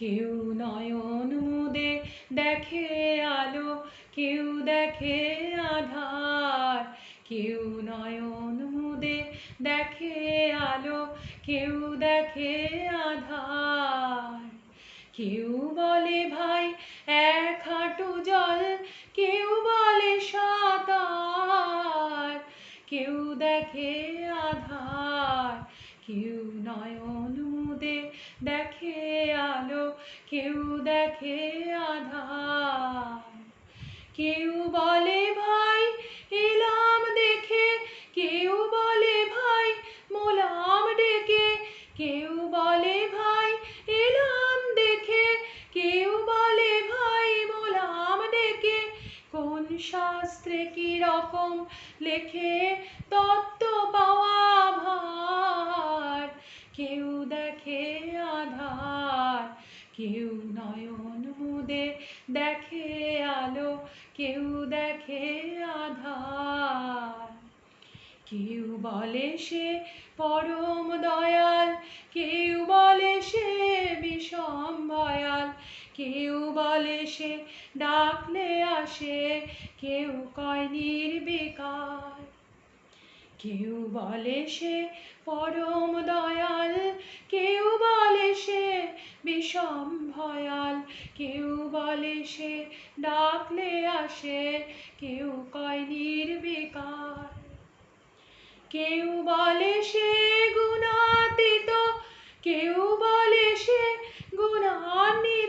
কেউ নয়ন মুদে দেখে আলো, কেউ দেখে আধার। কেউ নয়ন মুদে দেখে আলো, কেউ দেখে আধার। কেউ বলে ভাই, এক হাঁটু জল, কেউ বলে সাঁতার। কেউ দেখে আধার। কেউ নয়ন মুদে দেখে আলো, কেউ দেখে আধার। কেউ বলে, ভাই, এলাম দেখে। কেউ বলে, ভাই, মোলাম ডেকে। কেউ বলে, ভাই, এলাম দেখে। কেউ বলে, ভাই, মোলাম ডেকে। কোন শাস্ত্রে কি রকম লেখে তত্ত্ব পাওয়া ভার? দেখে আলো, কেউ দেখে আধার। কেউ বলে সে পরম দয়াল, কেউ বলে সে বিষম ভয়াল, কেউ বলে সে ডাকলে আসে, কেউ কয় নির্বিকার। কেউ বলে সে পরম দয়াল, কেউ বলে সে বিষম ভয়াল, কেউ বলে সে ডাকলে আসে, কেউ কয় নির্বিকার। কেউ বলে সে গুণাতীত, কেউ বলে সে গুণান্বিত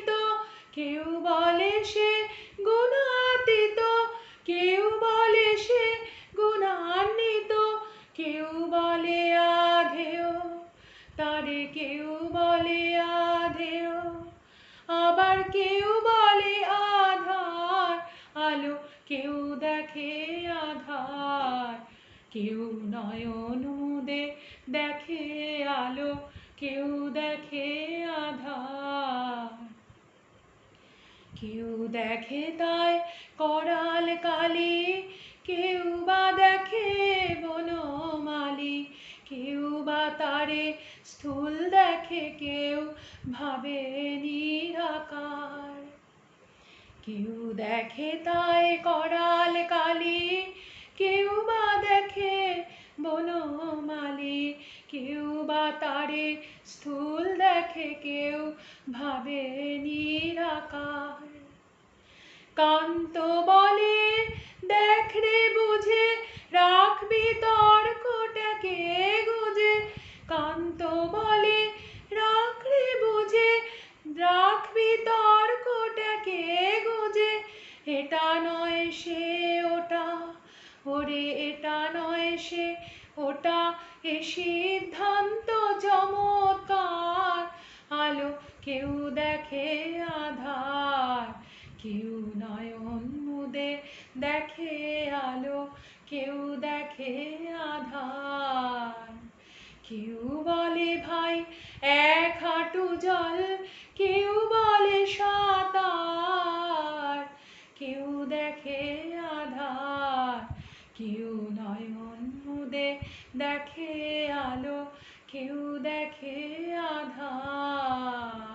কেউ দেখে আধার, কেউ নয়ন মুদে দেখে আলো, কেউ দেখে আধার। কেউ দেখে তাই করাল কালি, কেউ বা দেখে বনমালি, কেউ বা তারে স্থূল দেখে কেউ ভাবে নিরাকার। কেউ দেখে তাই করাল কালি, কেউ বা দেখে বনমালি, কেউ বা তারে স্থূল দেখে কেউ ভাবে নিরাকার। কান্ত বলে নয় সে ওটা, ওরে এটা নয় সে ওটা, এ সিদ্ধান্ত চমৎকার। আলো কেউ দেখে আধার, কেউ নয়ন মুদে দেখে আলো, কেউ দেখে আধার। কেউ বলে ভাই, এক হাঁটু জল, কেউ বলে সাঁতার আলো কেউ দেখে আধার।